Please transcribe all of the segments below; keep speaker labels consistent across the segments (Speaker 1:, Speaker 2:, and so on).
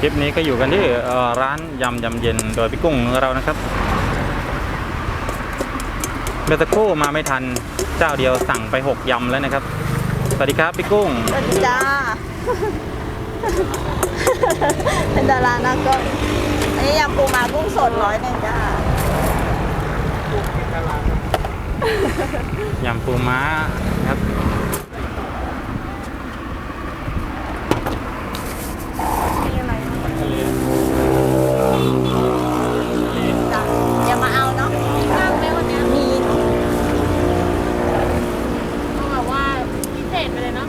Speaker 1: คลิปนี้ก็อยู่กันที่เอ่อร้านยำยำเย็นโดยพี่กุ้งของเรานะครับเมื่อสักครู่มาไม่ทันเจ้าเดียวสั่งไป6ยำแล้วนะครับ สวัสดีครับพี่กุ้ง
Speaker 2: สวัสดีจ้าเป็นดารานะก็อันนี้ยำปูม้ากุ้งสดร้อยหนึ่งจ้ายำ
Speaker 1: ปูม้าครับ
Speaker 2: มี อะไรจ้ะอย่ามาเอาเนาะ
Speaker 3: ข้างไหมวันเนี้ย
Speaker 2: มีเนาะ
Speaker 3: ต้องแบบว่าพิเศษไปเลยเนาะ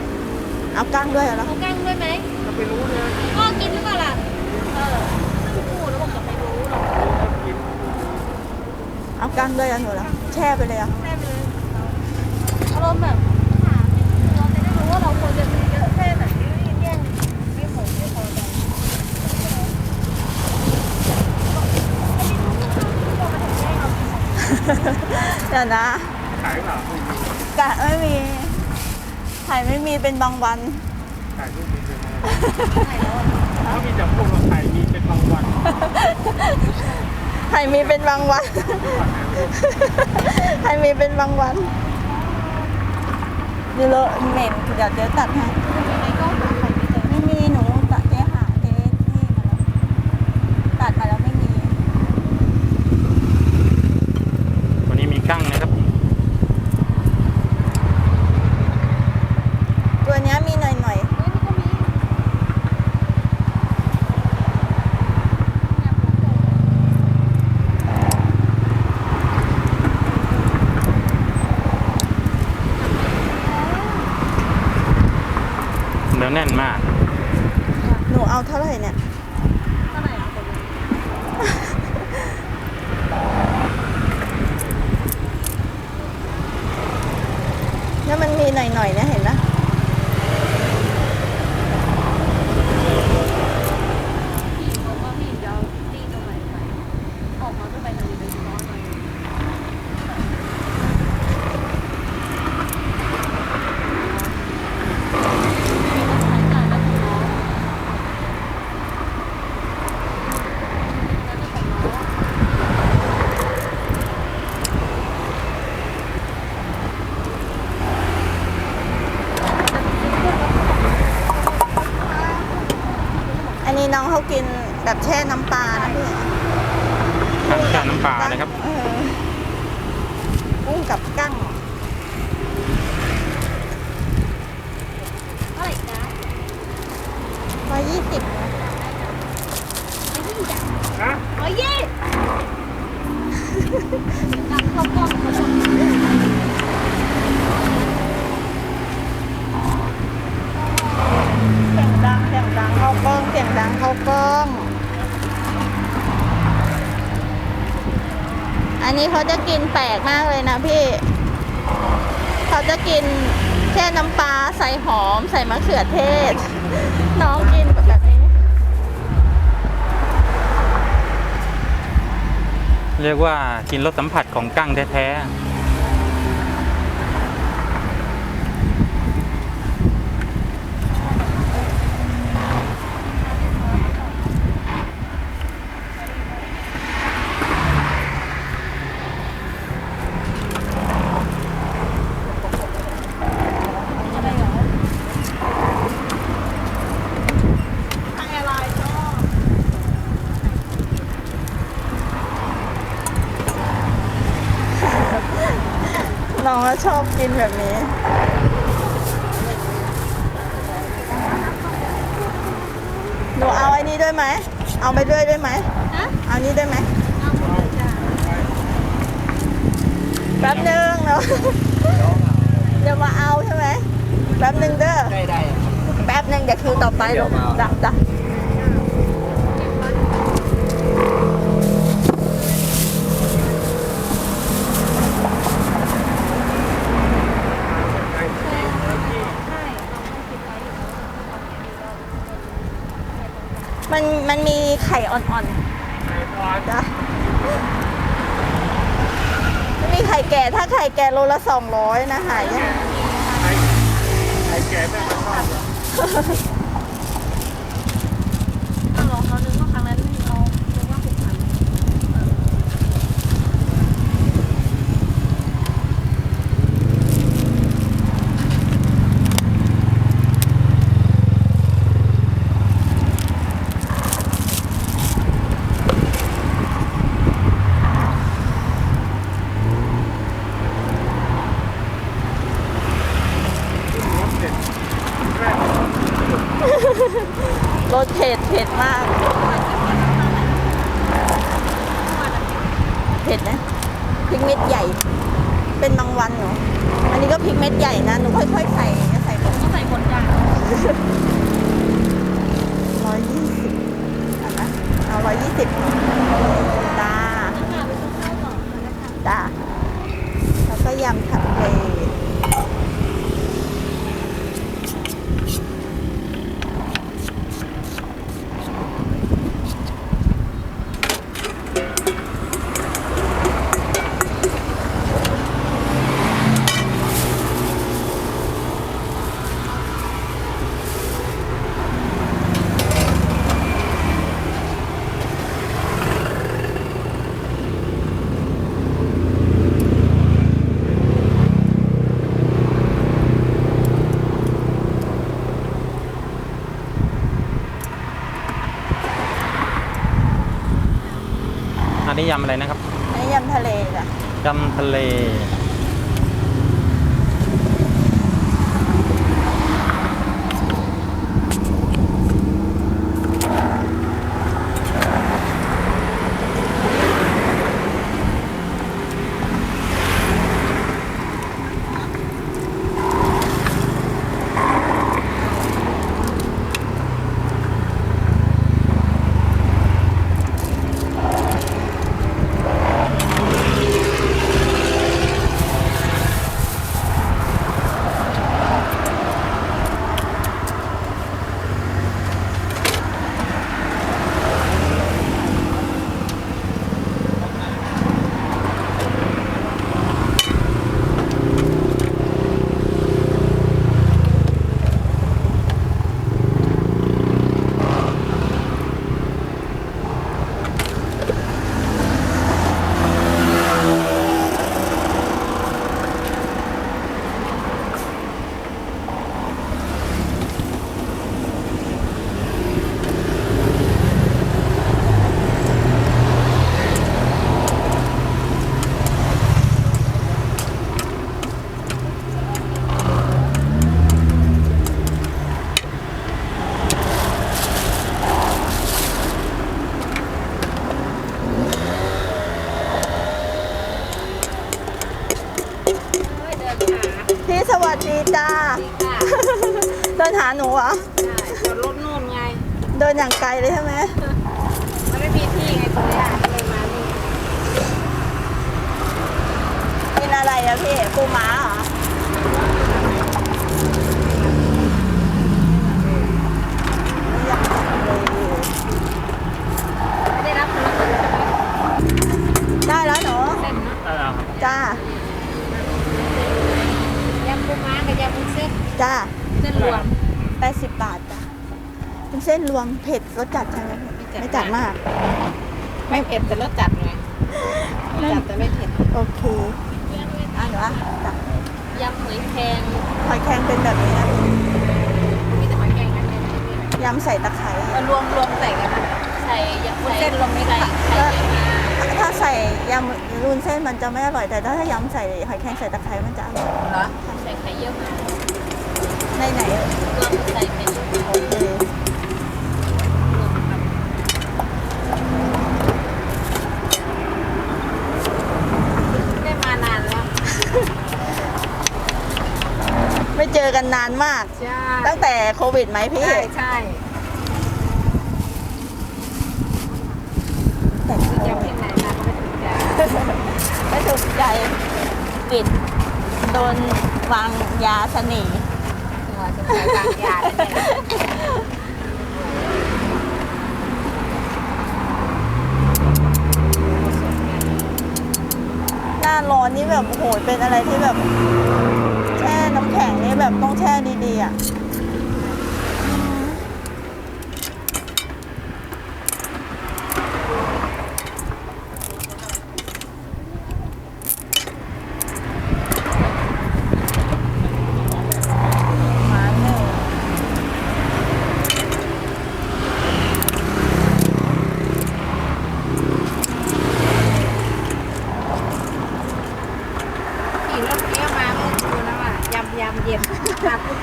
Speaker 2: เอากั้งด้วยเหรอ
Speaker 3: เอาแกล้งด้วยไหมเราไปรู้เลยก็กินหรือเปล่าล่ะเออไม่พูดแล้วบอกจะไปรู้หรอก
Speaker 2: เอากั้งด้วยเหรอหนูเหรอแช่ไปเลยเหรอะ
Speaker 3: แค่ไปเลยอารมณ์แบบหาเราจะได้รู้ว่าเราควรจะมีเยอะแค่ไหนไม่แย่งไม่หมดไม่พอใจ
Speaker 2: เดี๋ยวนะ
Speaker 4: ขายเปล่ากะ
Speaker 2: ไม่มีไข่ไม่มีเป็นบางวัน
Speaker 4: ขายรูปมีเป็นอะไรถ้ามีจับพวกเราขายมีเป็นบางวัน
Speaker 2: ไข่มีเป็นบางวันไข่มีเป็นบางวันดูเลอะเหม็นเดี๋ยวเจ๊ตัดให้
Speaker 3: ไอ้ก็หาใครไม่เจอ
Speaker 2: ไม่มีหนูตัดเจ๊หาเจ๊นี่มาแล้วตัดมาแล้วไม่มี
Speaker 1: วันนี้มีกั้งนะครับ
Speaker 2: ตัวเนี้ยมีหน่อยหน่อย
Speaker 3: เฮ้ยนี่ก็มีเนี่ยผมเจอ
Speaker 1: เนื้อแน่นมาก
Speaker 2: ๆหนูเอาเท่าไหร่เนี่ย
Speaker 3: เท่าไหร่อะคนนี้
Speaker 2: แล้วมันมีหน่อยหน่อยๆนะเห็นนะ
Speaker 3: พี่บอกว่าพี่จะเอาตีตรงไหนไปออกมาก็ไปทางนี้ไปร้อนหน่อย
Speaker 2: อันนี้น้องเขากินแบบแช่น้ำปลานะพี่
Speaker 1: กั้งแช่น้ำปลานะครับ
Speaker 2: เออกุ้งกับกั้ง
Speaker 3: เท่าไหร่จ๊ะ
Speaker 2: ร้อ ยยี่สิบ
Speaker 3: ไม่ยิ่งจัง
Speaker 4: ฮะ
Speaker 3: ร้อยยี่ดังเข้ากล้องเขาบอก
Speaker 2: เสียงดังเสียงดังเข้ากล้องเสียงดังเข้ากล้อง อันนี้เขาจะกินแปลกมากเลยนะพี่ เขาจะกินแค่น้ำปลาใส่หอมใส่มะเขือเทศ น้อง
Speaker 1: เรียกว่ากินรสสัมผัสของกั้งแท้ๆ
Speaker 2: ทางอะไรชอบน้องก็ ชอบกินแบบนี้ หนูเอาไอ้นี้ด้วยไหม เอาไปด้วยด้วยไหม
Speaker 3: ฮะ
Speaker 2: เอานี้ด้วยไหม
Speaker 3: เอาหมดเลยจ้ะ
Speaker 2: แป๊บนึงเนาะเดี๋ยวมาเอาใช่ไหม แป๊บนึงเด้อ
Speaker 4: ได้ได้
Speaker 2: แป๊บนึงเดี๋ยวคิวต่อไป
Speaker 4: เดี๋ยวมาเอา
Speaker 2: จ้ะจ้ะมันมันมีไข่อ่อนๆจ้ะมีไข่แก่ถ้าไข่แก่โลละสองร้อยนะหายาก
Speaker 4: ไข่แก่แม่มาชอบ
Speaker 3: เอาเหรอ
Speaker 2: สเผ็ดเผ็ดมาก เผ็ดนะพริกเม็ดใหญ่ เป็นบางวันหนูอันนี้ก็พริกเม็ดใหญ่นะหนูค่อยๆใส่ใส่หมด
Speaker 5: ต้องใส่ผลจ้ะ
Speaker 2: ร้อยยี่สิบอะนะเอาร้อยยี่สิบจ้า
Speaker 5: ค่ะไปซื้อข้าวก่อนนะคะ
Speaker 2: จ้าแล้วก็ยำทะเล
Speaker 1: อั นนี้ยำอะไรนะครับ
Speaker 2: อันนี้ยำทะเลจ้ะ
Speaker 1: ยำทะเล
Speaker 5: เฮ้ยเดินหา
Speaker 2: พี่สวัสดีจ้า
Speaker 5: ค่ะ
Speaker 2: เดินหาหนูเหรอ
Speaker 5: ใช่จอดรถนู่นไง
Speaker 2: เดินอย่างไกลเลยใช่ไหม
Speaker 5: มันไม่มีที่ไงตรงเนี้ยก็เลยมานี่
Speaker 2: กินอะไรอะพี่ปูม้าเหรอยำทะเล
Speaker 5: ไม่ได้รับคนละคนใช่ไหม
Speaker 2: ได้แล้วหนู
Speaker 5: เส้นเนาะ
Speaker 1: ได้แล้วครับ
Speaker 2: จ้า
Speaker 5: ยำปูม้ากับยำวุ้นเส้น
Speaker 2: จ้า
Speaker 5: เส้นรวม
Speaker 2: แปดสิบบาทจ้ะเป็นเส้นรวมเผ็ดรสจัดใช่ไหมพี่
Speaker 5: ไม่
Speaker 2: ไม่
Speaker 5: จั
Speaker 2: จั
Speaker 5: ด
Speaker 2: ด
Speaker 5: มามา
Speaker 2: กก
Speaker 5: ไม่เผ็ดแต่รสจัดไงรสจัดแต่ไม่เผ็ด
Speaker 2: โอเคอะหนูอะจ้ะ
Speaker 5: ยำหอยแครง
Speaker 2: หอยแครงเป็นแบบนี้นะ
Speaker 5: มีแต่หอยแครงนั่นเอง
Speaker 2: ยำใส่ตะไคร้
Speaker 5: รวมรวมใส่กันนะใส่ยำวุ้นเส้นรวมไม่ได้ใส่เยอะมาก
Speaker 2: ถ้าใส่ยำรุนเส้นมันจะไม่อร่อยแต่ถ้ายำใส่หอยแครงใส่ตะไคร้มันจะอร่อย
Speaker 5: เหรอใส่ไข่เยอะมาก
Speaker 2: ในไหนเอ่ย
Speaker 5: รวมใส่ไข่เยอะมาก
Speaker 2: โอเค
Speaker 5: ได้มานานแล้ว
Speaker 2: ไม่เจอกันนานมาก
Speaker 5: ใช่
Speaker 2: ตั้งแต่โควิดไหมพี่
Speaker 5: ใช่ใช่
Speaker 2: แต่
Speaker 5: คือยังเพลงไหนมาก็ไม่ถูกใจ
Speaker 2: ไม่ถูกใจปิดโดนวางยาเสน่ ห์
Speaker 5: เออจะใช้บางยาแล้วเนี่ย
Speaker 2: หน้าร้อนนี่แบบโอ้โหเป็นอะไรที่แบบ แช่น้ำแข็งนี่แบบต้องแช่ดีๆอะมาหนึ่ง
Speaker 5: ขี่รถเที่ยวมาเมื่อคืนแล้วอะยำยำเย็นมาปุ๊บ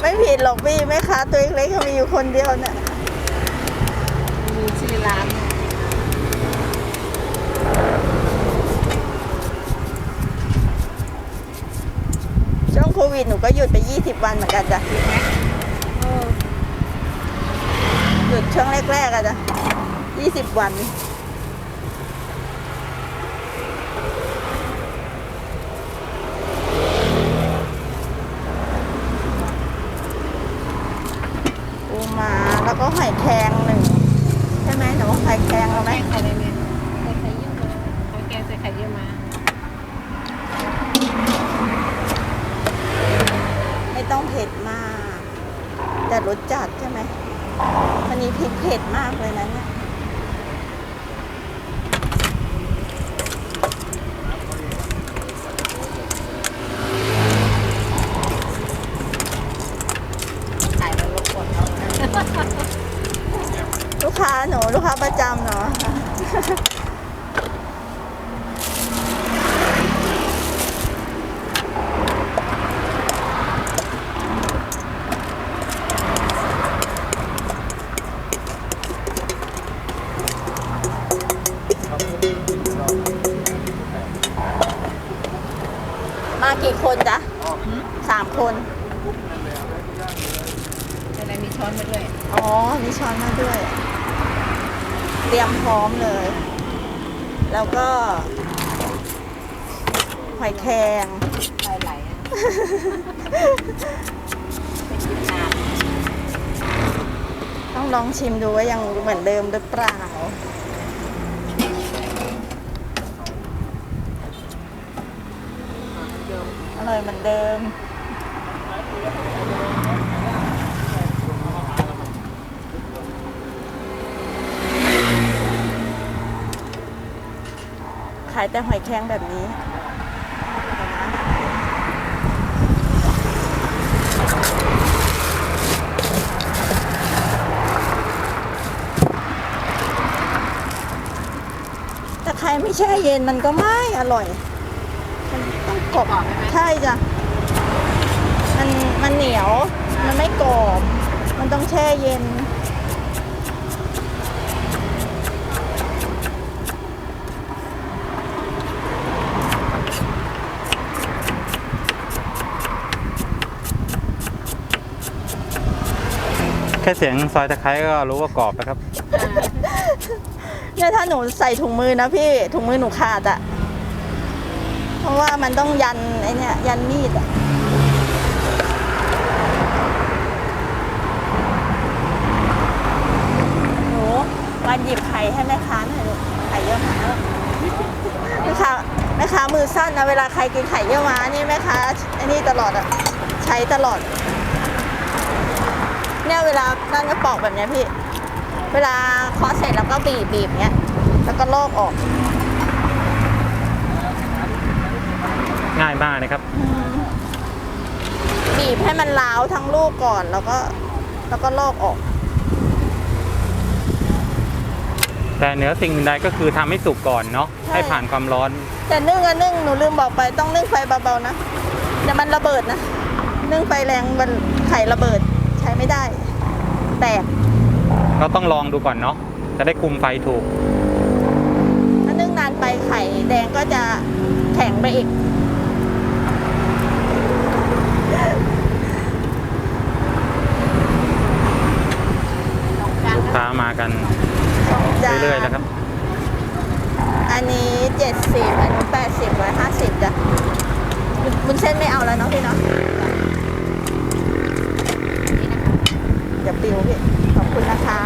Speaker 2: ไม่ผิดหรอกพี่แม่ค้าตัวเล็กๆเขามีอยู่คนเดียวเนี่ย
Speaker 3: มีชื่อร้าน
Speaker 2: ช่วงโควิดหนูก็หยุดไป 20 วันเหมือนกันจ้ะ
Speaker 3: เออ
Speaker 2: หยุดช่วงแรกๆอะจ้ะ20 วัน ปูมาแล้วก็หอยแครงหนึ่งใช่ไหมหนูว่าหอยแครงเราไหม
Speaker 3: แกงไข่อะไรเนี่ยใส่ไข่เยี่ยวมาใส่แกงใส่ไข่เยี่ยวมา
Speaker 2: ไม่ต้องเผ็ดมาก แต่ รสจัดใช่ไหมวันนี้พริกเผ็ดมากเลยนะเนี่ย กี่คนจ๊ะสามคน
Speaker 3: อะไรมีช้อนมาด้วย
Speaker 2: อ๋อ มีช้อนมาด้วย เตรียมพร้อมเลย แล้วก็หอยแครง
Speaker 3: ลายไหลอะไปกินน้ำ
Speaker 2: ต้องลองชิมดูว่ายังเหมือนเดิมหรือเปล่า อร่อ ยเหมือนเดิม ขายแต่หอยแครงแบบนี้แต่ใครไม่แช่เย็นมันก็ไม่อร่อย กรอบใช่จ้ะมันมันเหนียว มันไม่กรอบ มันต้องแช่เย็น
Speaker 1: แค่เสียงซอยตะไคร้ก็รู้ว่ากรอบแล้วครับ
Speaker 2: เนี่ยถ้าหนูใส่ถุงมือนะพี่ ถุงมือหนูขาดอะเพ ราะว่ามันต้องยันไอเนี่ยยันมีดอะหนูมาหยิบไข่ให้แม่ค้าหน่อยลูกไข่เยอะมากแม่ค้าแม่ค้ามือสั้นนะเวลาใครกินไข่เยี่ยวม้านี่แม่ค้าไอ้นี่ตลอดอะใช้ตลอด เนี่ยเวลานั่นก็ปอกแบบเนี้ยพี่ เวลาเคาะเสร็จแล้วก็บีบบีบเนี้ย แล้วก็ลอกออก
Speaker 1: ง่ายมากนะครับ
Speaker 2: บีบให้มันล้าวทั้งลูกก่อนแล้วก็แล้วก็ลอกออก
Speaker 1: แต่เหนือสิ่งอื่นใดก็คือทำให้สุกก่อนเนาะ
Speaker 2: ใช่
Speaker 1: ให้ผ่านความร้อน
Speaker 2: แต่นึ่งอะนึ่งหนูลืมบอกไปต้องนึ่งไฟเบาๆนะเดี๋ยวมันระเบิดนะนึ่งไฟแรงมันไข่ระเบิดใช้ไม่ได้ แตก
Speaker 1: เราต้องลองดูก่อนเนาะจะได้คุมไฟถูก
Speaker 2: ถ้านึ่งนานไปไข่แดงก็จะแข็งไปอีก
Speaker 1: ลูกค้า มากัน
Speaker 2: จ้า
Speaker 1: เรื่อยๆนะครับ
Speaker 2: อันนี้เจ็ดสิบอันนี้แปดสิบร้อยห้าสิบจ้ะบุญเส้นไม่เอาแล้วเนาะพี่เนาะเดี๋ยวปิวพี่ ขอบคุณนะคะ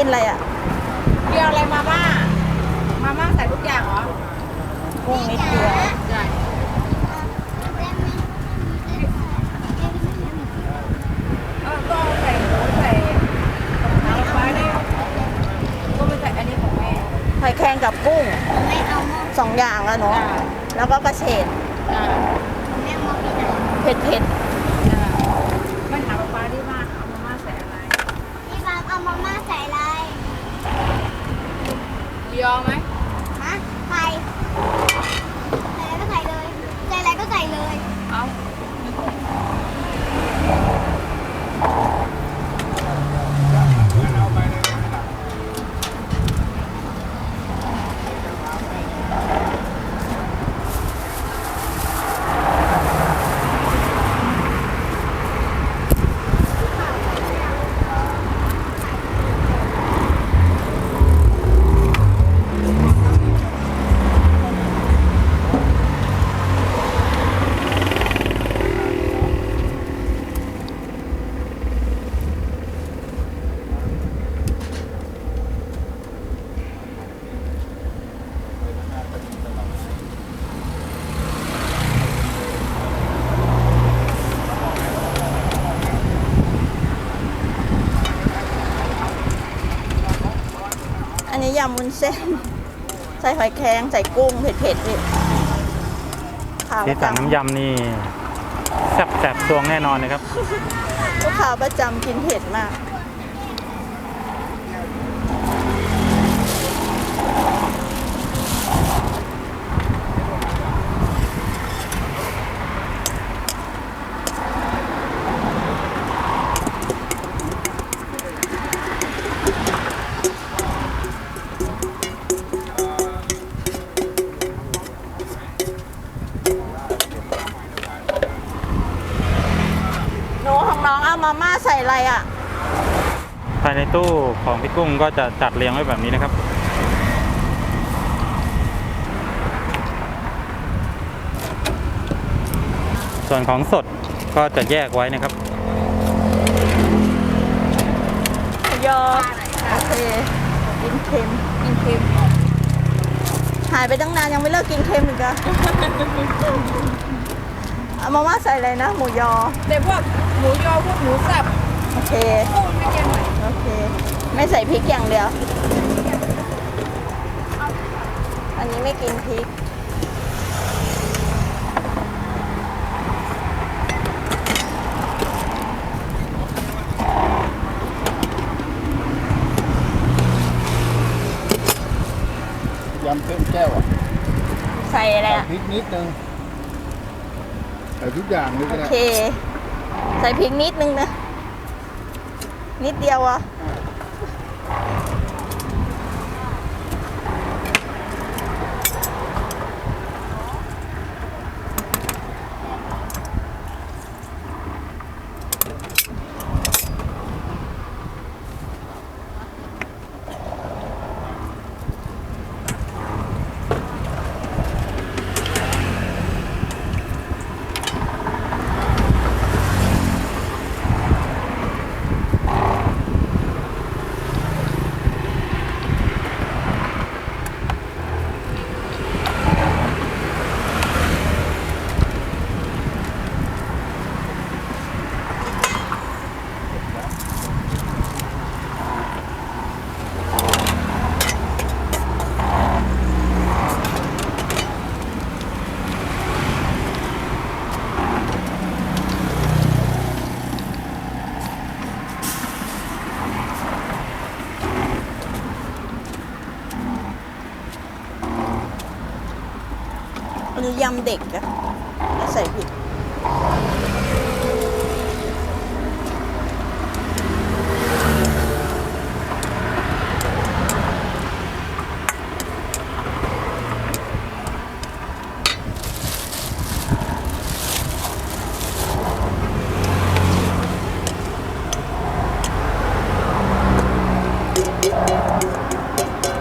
Speaker 3: กล้างล้างล้างกันล้างนี่เลย
Speaker 2: ของเขากินอะไรอะ
Speaker 3: ก
Speaker 5: เกี่ยวอะไรมาม่า มาม่าใส่ทุกอย่างเหรอ
Speaker 2: กุ้งนิดเดียว
Speaker 5: ใช่เออก็ใส่หมูใส่น้ำปลาเนี่ยก็ไม่ใส่อันนี้ของแม่
Speaker 2: ไข่แข็งกับกุ้ง
Speaker 6: ไม่เอาหม้อ
Speaker 2: สองอย่างแล้วเนาะ
Speaker 5: จ้า
Speaker 2: แล้วก็กระเฉด
Speaker 5: จ้า
Speaker 6: แม่หม้อพี่ไหน
Speaker 2: เผ็ดเผ็ด
Speaker 5: จ้าไม่ถามปลาที่ว่าเอามาม่าใส่อะไร
Speaker 6: พี่ฟางเอามาม่าใส่อะไร
Speaker 5: หมูยอไหม
Speaker 6: ฮะใส่ใส่อะไรก็ใส่เลย ใส่อะไรก็ใส่เลย
Speaker 5: เอา
Speaker 2: อันนี้ยำวุ้น เส้น ใส่หอยแครงใส่กุ้งเผ็ดเผ็ดๆนี่ข่าว
Speaker 1: สีสันน้ำยำนี่แซ่บแสบซวงแน่นอนนะครับ
Speaker 2: ลูกค้าประจำกินเผ็ดมาก ของ
Speaker 1: พี่กุ้งก็จะจัดเรียงไว้แบบนี้นะครับ ส่วนของสดก็จะแยกไว้นะครับ
Speaker 2: ยอโอเคกินเค็ม
Speaker 5: กินเค็ม
Speaker 2: หายไปตั้งนานยังไม่เลิกกินเค็มอีกอะเอามาม่าใส่อะไรนะ หมูยอ
Speaker 5: แต่พวกหมูยอพวกหมูสับ
Speaker 2: โอเค
Speaker 5: กุ้งไม่เค็มหน่อย
Speaker 2: โอเค ไม่ใส่พริกอย่างเดียว อันนี้ไม่กินพริก
Speaker 7: ยำเส้นแก้วอะ
Speaker 2: ใส่อะไร
Speaker 7: ใส่
Speaker 2: อะ
Speaker 7: พริกนิดนึงใส่ทุกอย่างเลย
Speaker 2: โอ
Speaker 7: ก็ได้
Speaker 2: เค ใส่พริกนิดนึงนะ นิดเดียวอะอั ยำเด็กอะใส่พริก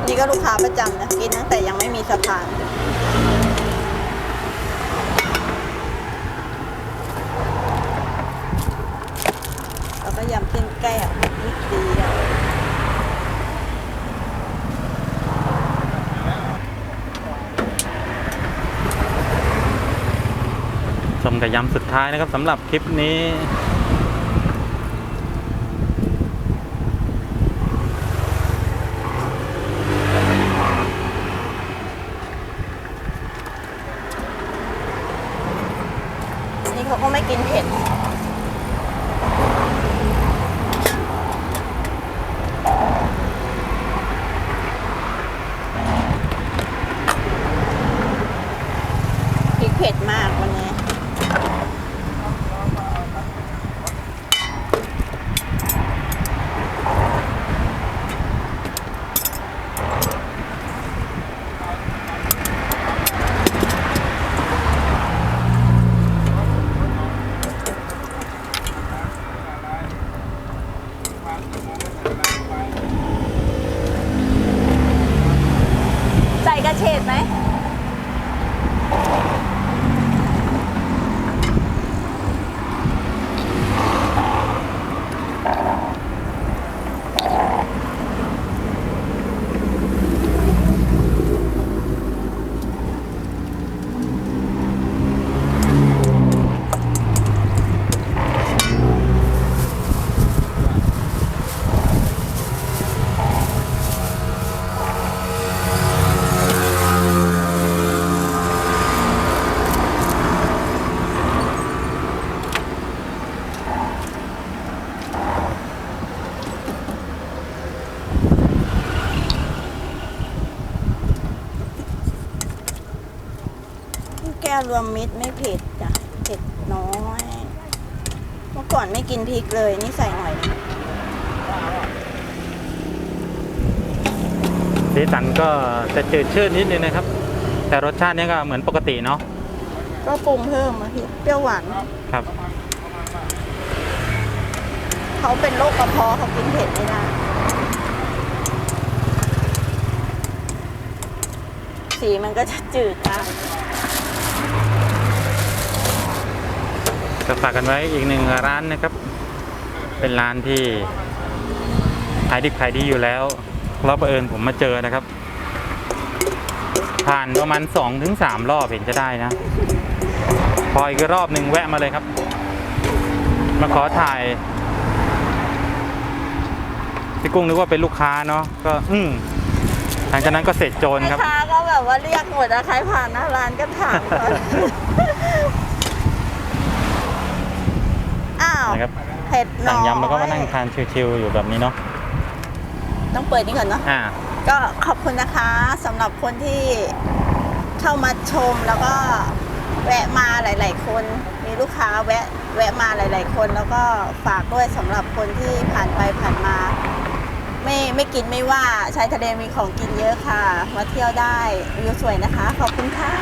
Speaker 2: นี่ก็ลูกค้าประจำนะกินตั้งแต่ยังไม่มีสะพาน แล้วก็ยำเส้นแก้วนิดเดียวำ
Speaker 1: กับยำสุดท้ายนะครับสำหรับคลิปนี้
Speaker 2: นี่เขาก็ไม่กินเผ็ด วรวมมิตรไม่เผ็ดจ้ะเผ็ดน้อย เมื่อก่อนไม่กินพริกเลย นี่ใส่หน่อยนึง
Speaker 1: สีสันก็จะจืดชืดนิดนึงนะครับ แต่รสชาติเนี้ก็เหมือนปกติเนาะ
Speaker 2: ก็ปรุงเพิ่มมาพี่เปรี้ยวหวาน
Speaker 1: ครับ
Speaker 2: เขาเป็นโรคกระเพาะเขากินเผ็ดไม่ได้สีมันก็จะจืดตาม
Speaker 1: จะฝากกันไว้อีกหนึ่งร้านนะครับ เป็นร้านที่ขายดิบขายดีอยู่แล้วรอบบังเอิญผมมาเจอนะครับ ผ่านประมาณ2อถึงสรอบเห็นจะได้นะ พออีกรอบหนึ่งแวะมาเลยครับ มาขอถ่ายพี่กุ้งนึกว่าเป็นลูกค้าเนาะก็อืมหลังจากนั้นก็เสร็จโจร
Speaker 2: แม่
Speaker 1: ครับ
Speaker 2: ค้าก็แบบว่าเรียกหมดอะใครผ่านหน้าร้านก็ถามก่อนอ้าว
Speaker 1: นะครับ
Speaker 2: เผ็ดน้อย
Speaker 1: สั่งยำแล้วก็มานั่งทานชิวๆอยู่แบบนี้เนาะ
Speaker 2: ต้องเปิดนี่ก่อนเนาะ
Speaker 1: อ่า
Speaker 2: ก็ขอบคุณนะคะสำหรับคนที่เข้ามาชมแล้วก็แวะมาหลาย ๆ คน มีลูกค้าแวะแวะมาหลาย ๆ คน แล้วก็ฝากด้วยสำหรับคนที่ผ่านไปผ่านมา ไม่ไม่กินไม่ว่าชายทะเลมีของกินเยอะค่ะ มาเที่ยวได้วิวสวยนะคะ ขอบคุณค่ะ